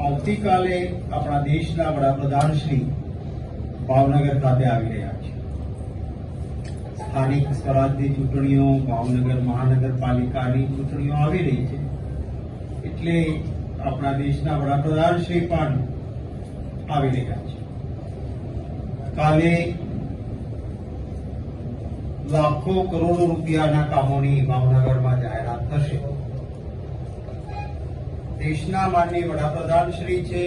આવતીકાલે આપણા દેશના વડાપ્રધાન શ્રી ભાવનગર ખાતે આવી રહ્યા છે. સ્થાનિક સ્વરાજની ચૂંટણીઓ, ભાવનગર મહાનગરપાલિકાની ચૂંટણીઓ આવી રહી છે. એટલે આપણા દેશના વડાપ્રધાન શ્રી પણ આવી રહ્યા છે. કાલે લાખો કરોડો રૂપિયાના કામોની ભાવનગરમાં જાહેરાત થશે દેશના માનની વડાપ્રધાન શ્રી છે.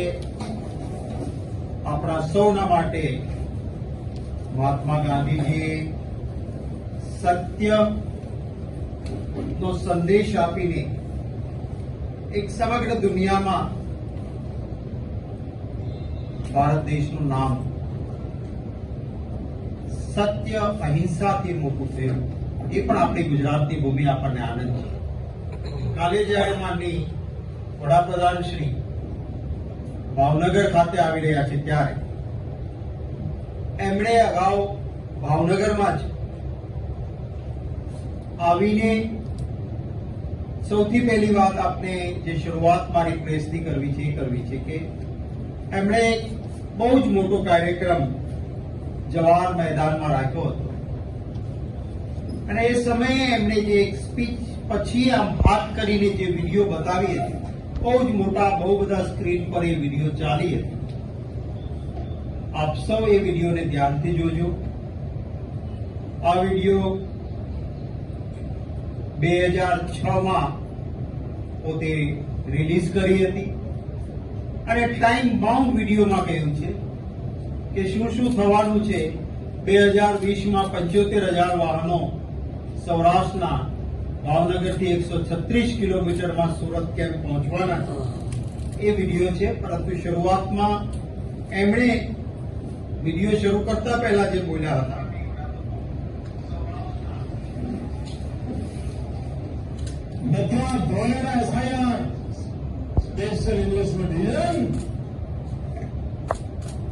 આપણા સૌના માટે મહાત્મા ગાંધીજીએ સત્ય નો સંદેશ આપીને એક સમગ્ર દુનિયામાં ભારત દેશનું નામ સત્ય અહિંસાથી મોટું થયું એ પણ આપણી ગુજરાતની ભૂમિ આપણને આનંદ છે. કાલે જ્યારે માનની વડાપ્રધાન શ્રી ભાવનગર ખાતે આવી રહ્યા છે ત્યારે. એમણે અગાઉ ભાવનગરમાં જ આવીને સૌથી પહેલી વાત આપને જે શરૂઆત મારી પ્રેસની કરવી છે એ કરવી છે કે એમણે બહુ જ મોટો કાર્યક્રમ જવાહર મેદાનમાં રાખ્યો હતો. અને એ સમયે એમણે જે એક સ્પીચ પછી આમ હાથ કરીને જે વીડિયો બતાવી હતી બહુ જ મોટા, બહુ બધા સ્ક્રીન પર એ વીડિયો ચાલી હતી. આપ સૌ એ વિડીયોને ધ્યાનથી જોજો. આ વીડિયો બે હજાર છ માં પોતે રિલીઝ કરી હતી. અને ટાઈમ બાઉન્ડ વિડીયોમાં કહ્યું છે કે શું શું થવાનું છે. બે હજાર વીસમાં પંચોતેર હજાર વાહનો સૌરાષ્ટ્રના ભાવનગરથી એકસો છત્રીસ કિલોમીટરમાં સુરત કેમ પહોંચવાના એ વીડિયો છે, પરંતુ શરૂઆતમાં એમણે વીડિયો શરૂ કરતા પહેલા જે બોલ્યા હતા.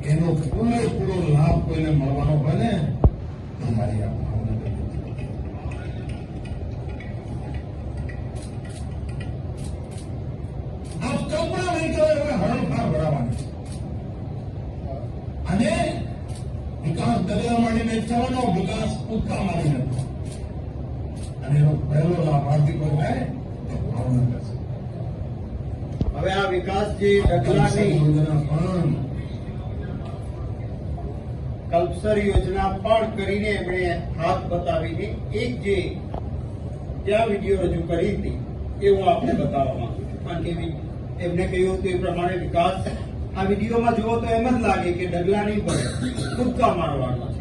એનો પૂરેપૂરો લાભ કોઈને મળવાનો હોય ને તમારી આ ભાવનગર આ કપડા વેચો એટલે હરણફાળ ભરાવાની અને વિકાસ ચાલવાનો વિકાસ કૂદકા મારીને અને એનો પહેલો લાભાર્થી કોઈ થાય તો ભાવનગર હવે આ વિકાસજી ડગલાની યોજના પણ કલ્પસર યોજના પણ કરીને એમણે હાથ બતાવીને એક જે ત્યાં વીડિયો રજૂ કરી હતી, એ હું આપને બતાવવા માંગુ છું. કારણ કે એમને કહ્યું હતું એ પ્રમાણે વિકાસ આ વિડીયોમાં જુઓ તો એમ જ લાગે કે ડગલા નહીં પડે કૂદકા મારવાનો છે.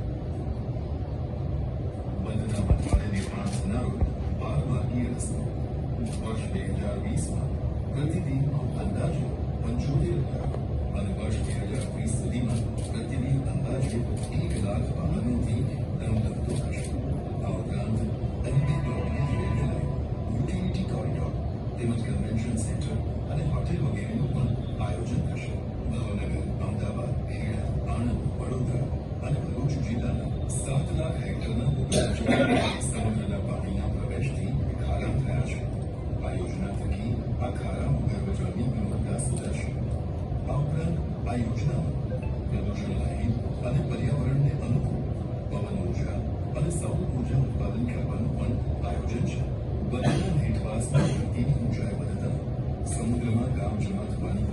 વર્ષ બે હજાર વીસમાં પ્રતિદિન અંદાજે પંચોતેર હજાર અને વર્ષ બે હજાર વીસ સુધીમાં પ્રતિદિન અંદાજે એક લાખ વાહનોથી ધમધમતો થશે આ ઉપરાંત અન્ય કોરિડોર તેમજ કન્વેન્શન સેન્ટર અને હોટેલ વગેરેનું પણ આયોજન થશે ભાવનગર અમદાવાદ ખેડા આણંદ વડોદરા અને ભરૂચ જિલ્લાના સાત લાખ હેક્ટરના આ પ્રદૂષણ રહિત અને પર્યાવરણને અનુકૂળ પવન ઊર્જા અને સૌર ઊર્જા ઉત્પાદન કરવાનું પણ આયોજન છે બંનેના હેઠવાસમાં ધરતીની ઊંચાઈ વધતા સમુદ્રમાં ગામ જમા થવાની